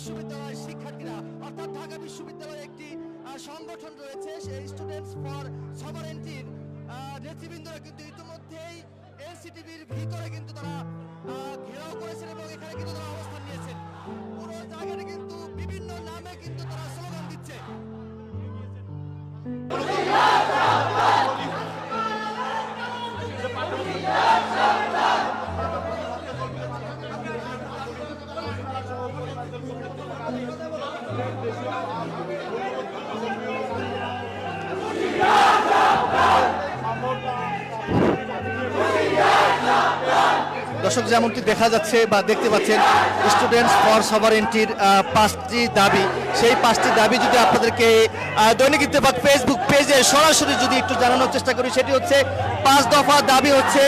বিশ্ববিদ্যালয়ের শিক্ষার্থীরা, অর্থাৎ ঢাকা বিশ্ববিদ্যালয়ে একটি সংগঠন রয়েছে, সেই স্টুডেন্টস ফর সভারেন্টির নেতৃবৃন্দরা কিন্তু ইতিমধ্যেই এনসিটিভির ভিতরে কিন্তু তারা ঘেরাও করেছেন এবং এখানে কিন্তু তারা অবস্থান নিয়েছেন। পুরো জায়গাটা কিন্তু বিভিন্ন নামে কিন্তু তারা স্লোগান দিচ্ছে। যেমনটি দেখা যাচ্ছে বা দেখতে পাচ্ছেন স্টুডেন্টস ফর সভারেন্টির পাঁচটি দাবি। সেই পাঁচটি দাবি যদি আপনাদেরকে দৈনিক ইত্তেফাক ফেসবুক পেজে সরাসরি যদি একটু জানানোর চেষ্টা করি, সেটি হচ্ছে পাঁচ দফা দাবি হচ্ছে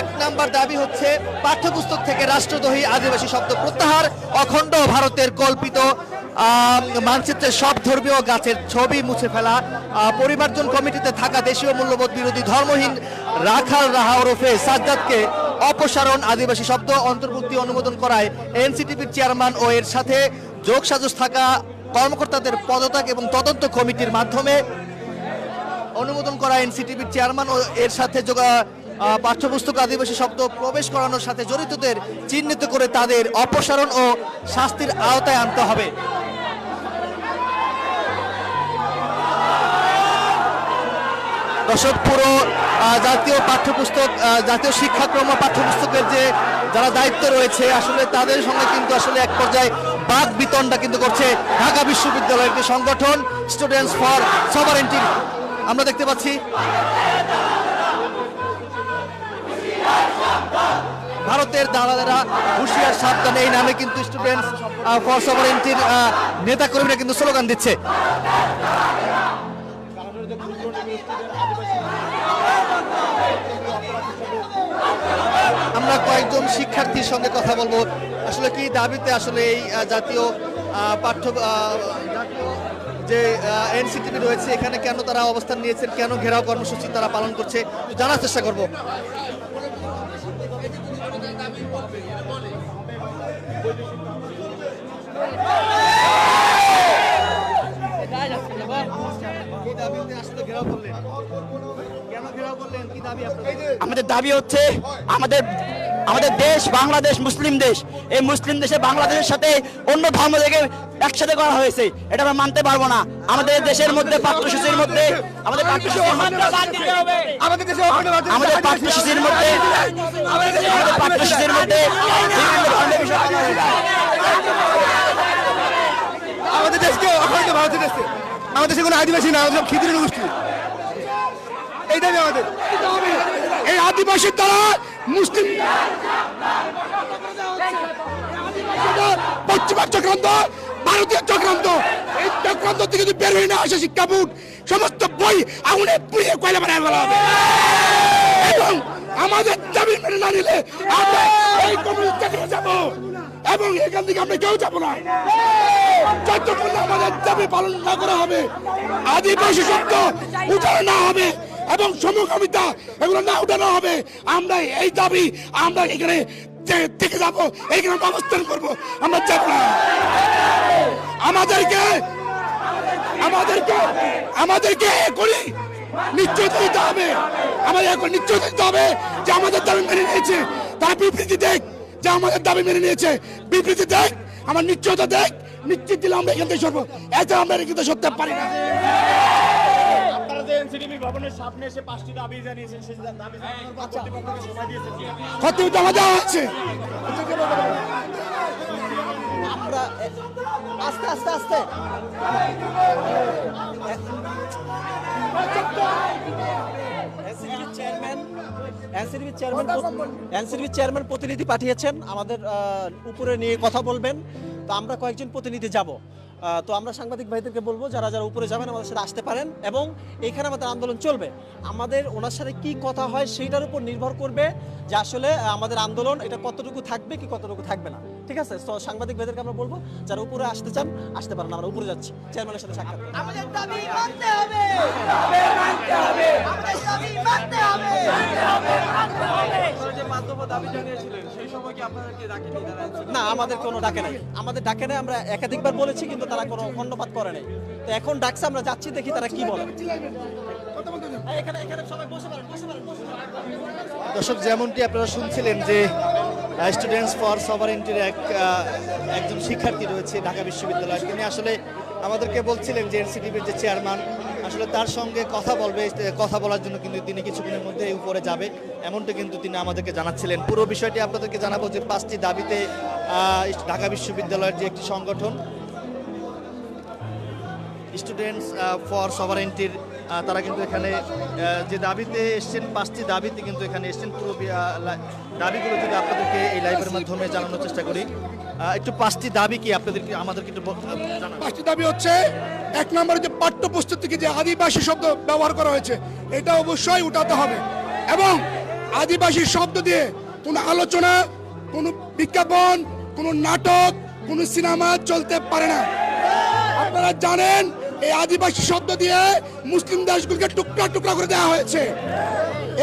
এক নাম্বার দাবি হচ্ছে পাঠ্যপুস্তক থেকে রাষ্ট্রদ্রোহী আদিবাসী শব্দ প্রত্যাহার, অখণ্ড ভারতের কল্পিত মানচিত্রে সব ধর্মীয় গাছের ছবি মুছে ফেলা পরিমার্জন কমিটিতে থাকা দেশীয় মূল্যবোধ বিরোধী ধর্মহীন রাখাল রাহা ওরফে সাজ্জাদকে অপসারণ আদিবাসী শব্দ অন্তর্ভুক্তি অনুমোদন করায় এনসিটিভির চেয়ারম্যান ও এর সাথে যোগ সাজস থাকা কর্মকর্তাদের পদত্যাগ এবং তদন্ত কমিটির মাধ্যমে অনুমোদন করা এনসিটিভির চেয়ারম্যান ও এর সাথে যোগা পাঠ্যপুস্তক আদিবাসী শব্দ প্রবেশ করানোর সাথে জড়িতদের চিহ্নিত করে তাদের অপসারণ ও শাস্তির আওতায় আনতে হবে। দর্শক পুরো জাতীয় পাঠ্যপুস্তক জাতীয় শিক্ষাক্রম পাঠ্যপুস্তকের যে যারা দায়িত্ব রয়েছে, আসলে তাদের সঙ্গে কিন্তু আসলে এক পর্যায়ে বাদ বিতণ্ডা কিন্তু করছে ঢাকা বিশ্ববিদ্যালয়ের একটি সংগঠন স্টুডেন্টস ফর সভারেন্টি আমরা দেখতে পাচ্ছি। ভারতের দালালেরা হুশিয়ার সাবধানে এই নামে কিন্তু স্টুডেন্টস ফর সভারেন্টির নেতা কর্মীরা কিন্তু স্লোগান দিচ্ছে। কয়েকজন শিক্ষার্থীর সঙ্গে কথা বলব। আসলে কি দাবিতে আসলে এই জাতীয় পাঠ্য যে এনসিটিভি রয়েছে, এখানে কেন তারা অবস্থান নিয়েছেন, কেন ঘেরাও কর্মসূচি তারা পালন করছে জানার চেষ্টা করব। আমাদের দাবি হচ্ছে, আমাদের আমাদের দেশ বাংলাদেশ মুসলিম দেশ। এই মুসলিম দেশে বাংলাদেশের সাথে অন্য ধর্ম থেকে একসাথে করা হয়েছে। এটা আমরা মানতে পারব না। আমাদের দেশের মধ্যে পাঠ্যসূচির মধ্যে আমাদের পাঠ্যসূচির মধ্যে আমাদের দেশে আমাদের পাঠ্যসূচির মধ্যে আমাদের পাঠ্যসূচির মধ্যে। আমাদের দেশকে অখণ্ড ভারতের দেশে আমাদের দেশে কোনো আদিবাসী না আমাদের সব খিদির গোষ্ঠী। এই দাবি আমাদের। এই আদিবাসীর দ্বারা মুসলিম পশ্চিমা চক্রান্ত, ভারতীয় চক্রান্ত। এই চক্রান্ত থেকে যদি বের হয়ে না আসে শিক্ষা সমস্ত বই আগুনে পুড়িয়ে কয়লা বানায় ফেলা হবে। এবং আমাদের দাবি মেনে না নিলে আমরা এই কমিউনিস্ট থেকে যাব। এবং এখান থেকে আমরা কেউ যাব না। আমাদের দাবি পালন না করা হবে। আদিবাসী শব্দ উঠানো না হবে। এবং সমকামিতা এগুলো না উঠানো হবে। আমরা এই দাবি আমরা এখানে থেকে যাব এইখানে অবস্থান করব। আমরা যাব না। আমাদেরকে আমাদেরকে আমাদেরকে করি নিশ্চয়তা দিতে হবে। আমাদের এখন নিশ্চয়তা দিতে হবে যে আমাদের দাবি মেনে নিয়েছে। তারা বিবৃতি দেখ যে আমাদের দাবি মেনে নিয়েছে। বিবৃতি দেখ, আমার নিশ্চয়তা দেখ। নিশ্চিত দিলে আমরা এখান থেকে সরবো। এতে আমরা কিন্তু সরতে পারি না। ভবনের সামনে এসে পাঁচটি দাবি জানিয়েছেন সেই দাবি জানানোর পর কর্তৃপক্ষকে সময় দিয়েছেন কি? জমা দেওয়া হচ্ছে। আস্তে আস্তে আস্তে। চেয়ারম্যান চেয়ারম্যান প্রতিনিধি পাঠিয়েছেন। আমাদের উপরে নিয়ে কথা বলবেন। তো আমরা কয়েকজন প্রতিনিধি যাব। তো আমরা সাংবাদিক ভাইদেরকে বলব, যারা যারা উপরে যাবেন, আমাদের সাথে আসতে পারেন এবং এখানে আমাদের আন্দোলন চলবে। আমাদের ওনার সাথে কী কথা হয় সেইটার উপর নির্ভর করবে যে আসলে আমাদের আন্দোলন এটা কতটুকু থাকবে কি কতটুকু থাকবে না। ঠিক আছে? তো সাংবাদিক ভাইদেরকে আমরা বলব যারা উপরে আসতে চান আসতে পারেন আমরা উপরে যাচ্ছি। চেয়ারম্যানের সাথে সাক্ষাৎ আমাদের দাবি মানতে হবে। মানতে হবে। আমাদের দাবি মানতে হবে না? আমাদের কোনো ডাকে নাই। আমাদের ডাকে নাই আমরা একাধিকবার বলেছি কিন্তু তারা কোনো কর্ণপাত করে নাই। তো এখন ডাকছে আমরা যাচ্ছি দেখি তারা কি বলে। দর্শক, যেমনটি আপনারা শুনছিলেন যে স্টুডেন্টস ফর সভারেন্টির এক একজন শিক্ষার্থী রয়েছে ঢাকা বিশ্ববিদ্যালয় তিনি আসলে আমাদেরকে বলছিলেন যে এনসিটিভির যে চেয়ারম্যান, আসলে তার সঙ্গে কথা বলবে, কথা বলার জন্য কিন্তু তিনি কিছুক্ষণের মধ্যে উপরে যাবে। এমনটা কিন্তু তিনি আমাদেরকে জানাচ্ছিলেন। পুরো বিষয়টি আপনাদেরকে জানাব যে, পাঁচটি দাবিতে ঢাকা বিশ্ববিদ্যালয়ের যে একটি সংগঠন স্টুডেন্টস ফর সভারেন্টির তারা কিন্তু এখানে যে দাবিতে এসছেন পাঁচটি দাবিতে কিন্তু এখানে এসছেন। পুরো দাবিগুলো যদি আপনাদেরকে এই লাইভের মাধ্যমে জানানোর চেষ্টা করি। একটু পাঁচটি দাবি কি আপনাদেরকে আমাদেরকে একটু পাঁচটি দাবি হচ্ছে এক নম্বরে যে পাঠ্যপুস্তক থেকে যে আদিবাসী শব্দ ব্যবহার করা হয়েছে এটা অবশ্যই উঠাতে হবে। এবং আদিবাসী শব্দ দিয়ে কোনো আলোচনা কোনো বিজ্ঞাপন কোনো নাটক কোনো সিনেমা চলতে পারে না। আপনারা জানেন এই আদিবাসী শব্দ দিয়ে মুসলিম দেশগুলোকে টুকরা টুকরা করে দেওয়া হয়েছে।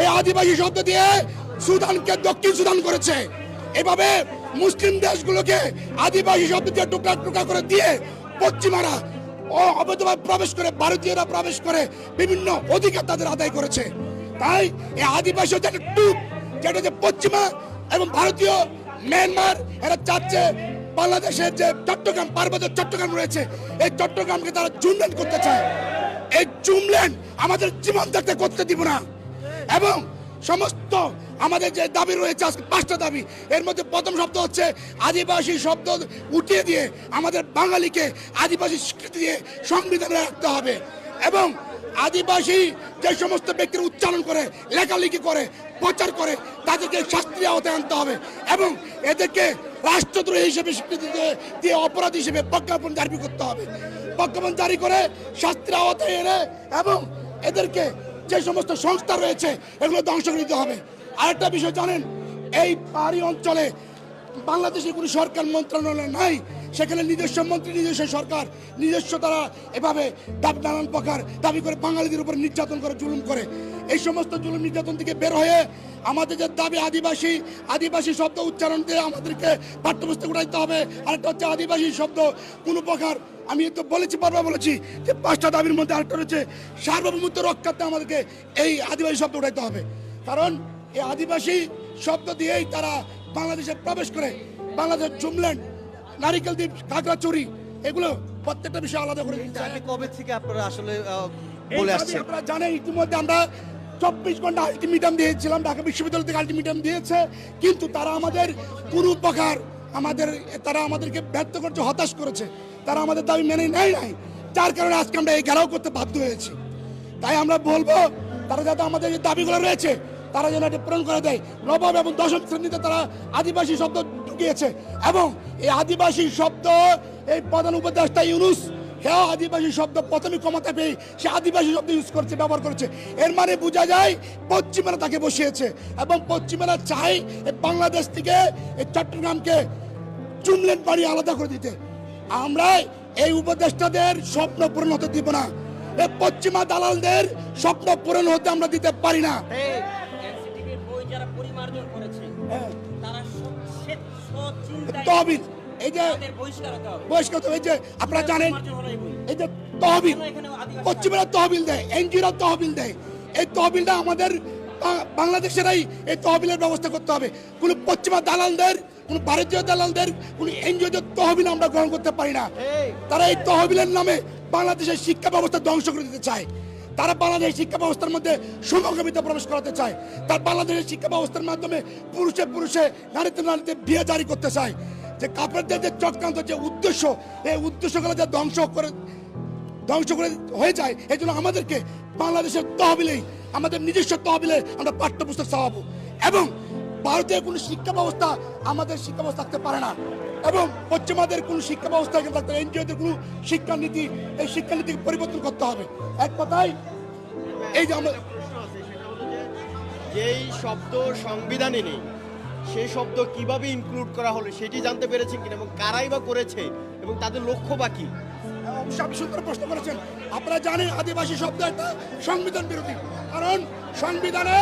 এই আদিবাসী শব্দ দিয়ে সুদানকে দক্ষিণ সুদান করেছে। এভাবে মুসলিম দেশগুলোকে আদিবাসী শব্দ দিয়ে টুকরা টুকরা করে দিয়ে পশ্চিমারা অবৈধভাবে প্রবেশ করে, ভারতীয়রা প্রবেশ করে বিভিন্ন অধিকার তাদের আদায় করেছে। তাই এই আদিবাসী হচ্ছে একটা টুপ যেটা যে পশ্চিমা এবং ভারতীয় মিয়ানমার এরা চাচ্ছে বাংলাদেশের যে চট্টগ্রাম পার্বত্য চট্টগ্রাম রয়েছে, এই চট্টগ্রামকে তারা জুমল্যান্ড করতে চায়। এই জুমল্যান্ড আমাদের জীবন থাকতে করতে দিব না। এবং সমস্ত আমাদের যে দাবি রয়েছে, আজকে পাঁচটা দাবি, এর মধ্যে প্রথম শব্দ হচ্ছে আদিবাসী শব্দ উঠিয়ে দিয়ে আমাদের বাঙালিকে আদিবাসী স্বীকৃতি দিয়ে সংবিধানে রাখতে হবে। এবং আদিবাসী যে সমস্ত ব্যক্তির উচ্চারণ করে, লেখালেখি করে, প্রচার করে, তাদেরকে শাস্ত্রীয় আওতায় আনতে হবে এবং এদেরকে রাষ্ট্রদ্রোহী হিসেবে স্বীকৃতি দিয়ে অপরাধ হিসেবে প্রজ্ঞাপন জারি করতে হবে। প্রজ্ঞাপন জারি করে শাস্ত্রের আওতায় এনে এবং এদেরকে যে সমস্ত সংস্থা রয়েছে, এগুলো ধ্বংস দিতে হবে। আরেকটা বিষয় জানেন, এই পাহাড়ি অঞ্চলে বাংলাদেশের কোনো সরকার মন্ত্রণালয় নাই সেখানে নিজস্ব মন্ত্রী, নিজস্ব সরকার, নিজস্ব তারা এভাবে দাবি নানান প্রকার দাবি করে বাঙালিদের উপর নির্যাতন করে, জুলুম করে। এই সমস্ত জুলুম নির্যাতন থেকে বের হয়ে আমাদের যে দাবি আদিবাসী আদিবাসী শব্দ উচ্চারণ দিয়ে আমাদেরকে পাঠ্যপুস্তক উঠাইতে হবে। আরেকটা হচ্ছে আদিবাসী শব্দ। কোনো প্রকার, আমি তো বলেছি, বারবার বলেছি যে পাঁচটা দাবির মধ্যে আরেকটা রয়েছে, সার্বভৌমত্ব রক্ষার্থে আমাদেরকে এই আদিবাসী শব্দ উঠাইতে হবে। কারণ এই আদিবাসী শব্দ দিয়েই তারা বাংলাদেশে প্রবেশ করে বাংলাদেশ জুমল্যান্ড নারিকেল দ্বীপ খাগড়াচুরি এগুলো প্রত্যেকটা বিষয় আলাদা করে কবে থেকে আপনারা আসলে বলে আসছেন? আপনারা জানেন ইতিমধ্যে আমরা চব্বিশ ঘণ্টা আলটিমেটাম দিয়েছিলাম ঢাকা বিশ্ববিদ্যালয় থেকে আলটিমেটাম দিয়েছে কিন্তু তারা আমাদের কোনো প্রকার আমাদের তারা আমাদেরকে ব্যর্থ করছে হতাশ করেছে। তারা আমাদের দাবি মেনে নেয় নাই যার কারণে আজকে আমরা এই ঘেরাও করতে বাধ্য হয়েছি। তাই আমরা বলব তারা যাতে আমাদের যে দাবিগুলো রয়েছে তারা যেন এটা পূরণ করে দেয়। নবম এবং দশম শ্রেণীতে তারা আদিবাসী শব্দ ঢুকিয়েছে এবং এই আদিবাসী শব্দ, এই প্রধান উপদেষ্টা ইউনুস হেও আদিবাসী শব্দ প্রথমে ক্ষমতা পেয়ে সে আদিবাসী শব্দ ইউজ করছে, ব্যবহার করছে। এর মানে বোঝা যায় পশ্চিমারা তাকে বসিয়েছে। এবং পশ্চিমেরা চাই বাংলাদেশ থেকে এই চট্টগ্রামকে চুমলেন বাড়ি আলাদা করে দিতে। আমরা এই উপদেষ্টাদের স্বপ্ন পূরণ হতে দিব না। পশ্চিমা দালালদের স্বপ্ন পূরণ হতে আমরা দিতে পারি না। তহবিল। এই যে বহিষ্কার এই যে আপনারা জানেন এই যে তহবিল পশ্চিমেরা তহবিল দেয় এনজিওরা তহবিল দেয়। এই তহবিলটা আমাদের বাংলাদেশেরাই এই তহবিলের ব্যবস্থা করতে হবে। কোনো পশ্চিমা দালালদের কোনো ভারতীয় দালালদের কোনো এনজিওদের তহবিল আমরা গ্রহণ করতে পারি না। তারা এই তহবিলের নামে বাংলাদেশের শিক্ষা ব্যবস্থা ধ্বংস করে দিতে চায়। তারা বাংলাদেশের শিক্ষা ব্যবস্থার মধ্যে সমকামিতা প্রবেশ করাতে চায়। তার বাংলাদেশের শিক্ষা ব্যবস্থার মাধ্যমে পুরুষে পুরুষে, নারীতে নারীতে বিয়ে জারি করতে চায়। যে কাপড়দের যে চক্রান্ত, যে উদ্দেশ্য, এই উদ্দেশ্যগুলো যে ধ্বংস করে ধ্বংস করে হয়ে যায়, এই জন্য আমাদেরকে বাংলাদেশের তহবিলেই, আমাদের নিজস্ব তহবিলে আমরা পাঠ্যপুস্তক চাওয়াবো এবং ভারতের কোনো শিক্ষা ব্যবস্থা, আমাদের শিক্ষা ব্যবস্থা থাকতে পারে না। এবং পশ্চিমাদের কোনো শিক্ষা ব্যবস্থা থাকতে এনজিওদের কোনো শিক্ষানীতি এই শিক্ষানীতিকে পরিবর্তন করতে হবে। এক কথায়, এই যে আমরা যেই শব্দ সংবিধানে নেই, সেই শব্দ কীভাবে ইনক্লুড করা হলো সেটি জানতে পেরেছেন কিনা এবং কারাই বা করেছে এবং তাদের লক্ষ্য বা কি? আপনি সুন্দর প্রশ্ন করেছেন। আপনারা জানেন আদিবাসী শব্দ একটা সংবিধান বিরোধী। কারণ সংবিধানে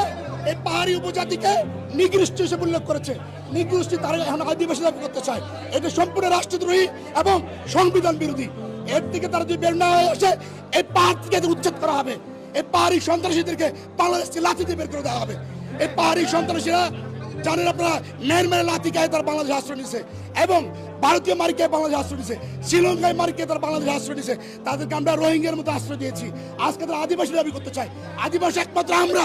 এই পাহাড়ি উপজাতিকে নিগৃষ্ট হিসেবে উল্লেখ করেছে। নিগৃষ্টি তারা এখন আদিবাসী দাবি করতে চায়। এটা সম্পূর্ণ রাষ্ট্রদ্রোহী এবং সংবিধান বিরোধী। এর থেকে তারা যদি বের না হয়ে আসে, এই পাহাড় থেকে উচ্ছেদ করা হবে। এই পাহাড়ি সন্ত্রাসীদেরকে বাংলাদেশ থেকে লাথি দিয়ে বের করে দেওয়া হবে। এই পাহাড়ি সন্ত্রাসীরা জানেন আপনারা মেয়ের মেরে লাথি গায়ে তারা বাংলাদেশ আশ্রয় নিছে এবং ভারতীয় মারিকে বাংলাদেশ আশ্রয় নিছে শ্রীলঙ্কায় মারিকে তারা বাংলাদেশ আশ্রয় নিছে তাদেরকে আমরা রোহিঙ্গার মতো আশ্রয় দিয়েছি। আজকে তারা আদিবাসী দাবি করতে চায়। আদিবাসী একমাত্র আমরা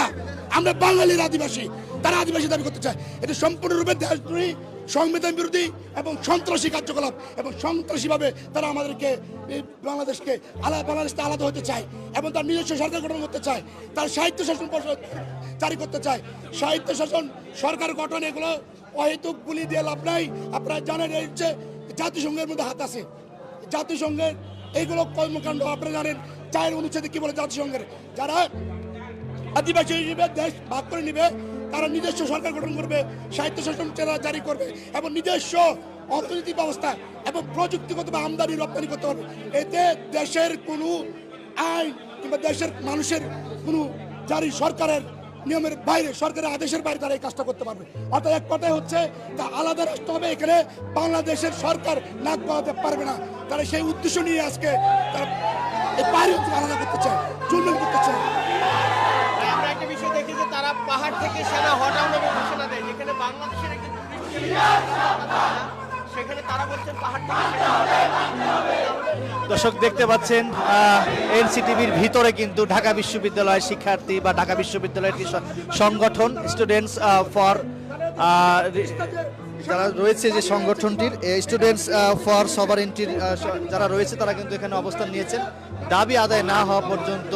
আমরা বাঙালির আদিবাসী, তারা আদিবাসী দাবি করতে চায়। এটা সম্পূর্ণরূপে দেশদ্রোহী, সংবিধান বিরোধী এবং সন্ত্রাসী কার্যকলাপ এবং সন্ত্রাসীভাবে তারা আমাদেরকে বাংলাদেশকে আলাদা বাংলাদেশকে আলাদা হতে চায় এবং তার নিজস্ব সরকার গঠন করতে চায়। তার সাহিত্য শাসন পরিষদ জারি করতে চায়। সাহিত্য শাসন সরকার গঠন এগুলো অহেতুক গুলি দিয়ে লাভ নাই। আপনারা জানেন এই যে জাতিসংঘের মধ্যে হাত আছে। জাতিসংঘের এইগুলো কর্মকাণ্ড, আপনারা জানেন চায়ের অনুচ্ছেদে কি বলে জাতিসংঘের? যারা আদিবাসী হিসেবে দেশ ভাগ করে নিবে, তারা নিজস্ব সরকার গঠন করবে, সাহিত্য শাসন জারি করবে এবং নিজস্ব অর্থনীতি ব্যবস্থা এবং প্রযুক্তিগত বা আমদানি রপ্তানি করতে পারবে। এতে দেশের কোনো আইন কিংবা দেশের মানুষের কোনো জারি সরকারের নিয়মের বাইরে, সরকারের আদেশের বাইরে তারা এই কাজটা করতে পারবে। অর্থাৎ এক কথায় হচ্ছে, তা আলাদা রাষ্ট্র হবে, এখানে বাংলাদেশের সরকার নাক গলাতে পারবে না। তারা সেই উদ্দেশ্য নিয়ে আজকে তারা আলাদা করতে চায় জুলমেন করতে চায়। আমরা একটা বিষয় দেখি যে তারা পাহাড় থেকে সেনা হটানোর ঘোষণা দেয় যেখানে বাংলাদেশের একজন দর্শক, দেখতে পাচ্ছেন এনসিটিভির ভিতরে কিন্তু ঢাকা বিশ্ববিদ্যালয়ের শিক্ষার্থী বা ঢাকা বিশ্ববিদ্যালয়ের সংগঠন স্টুডেন্টস ফর যারা রয়েছে যে সংগঠনটির স্টুডেন্টস ফর সভারেন্টির যারা রয়েছে তারা কিন্তু এখানে অবস্থান নিয়েছেন। দাবি আদায় না হওয়া পর্যন্ত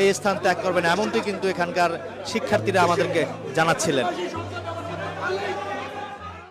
এই স্থান ত্যাগ করবেন, এমনটি কিন্তু এখানকার শিক্ষার্থীরা আমাদেরকে জানাচ্ছিলেন।